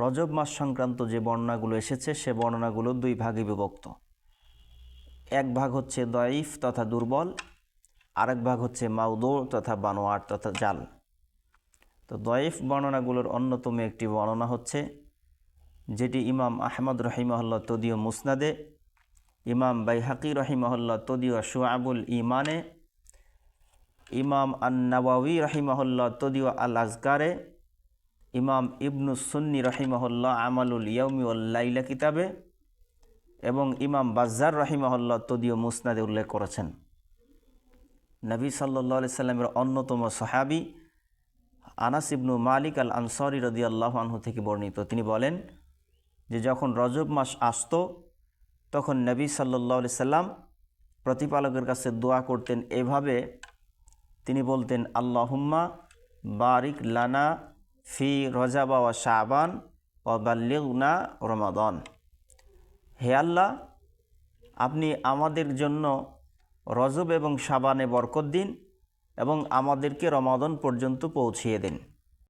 রজব মাস সংক্রান্ত যে বর্ণনাগুলো এসেছে, সে বর্ণনাগুলো দুই ভাগে বিভক্ত। এক ভাগ হচ্ছে দয়ীফ তথা দুর্বল, আরেক ভাগ হচ্ছে মাউদৌড় তথা বানোয়ার তথা জাল। তো দয়েফ বর্ণনাগুলোর অন্যতম একটি বর্ণনা হচ্ছে, যেটি ইমাম আহমদ রহিমহল্লা তদীয় মুসনাদে, ইমাম বাইহাকি রহিমহল্লা তদীয় শুয়াবুল ইমানে ইমাম আন্নাওয়াবি রহিমহল্লা তদীয় আল আজকারে ইমাম ইবনু সুন্নি রহিমহল্লা আমালুল ইয়ৌমি লাইলা কিতাবে এবং ইমাম বাজ্জার রহিমহল্লা তদীয় মুসনাদে উল্লেখ করেছেন। নবী সাল্লাহ সাল্লামের অন্যতম সাহাবি আনাস ইবনু মালিক আল আনসরি রদি আল্লাহ আনহু থেকে বর্ণিত। তিনি বলেন যে যখন রজব মাস আসত, তখন নবী সাল্লাহ সাল্লাম প্রতিপালকের কাছে দোয়া করতেন। এভাবে তিনি বলতেন, আল্লাহুম্মা বারিক লানা ফি রজাবা বাবা শাহবান ও বাল্লিগনা রমাদন। হে আল্লাহ, আপনি আমাদের জন্য রজব এবং সাবানে বরকত দিন এবং আমাদেরকে রমাদন পর্যন্ত পৌঁছিয়ে দিন।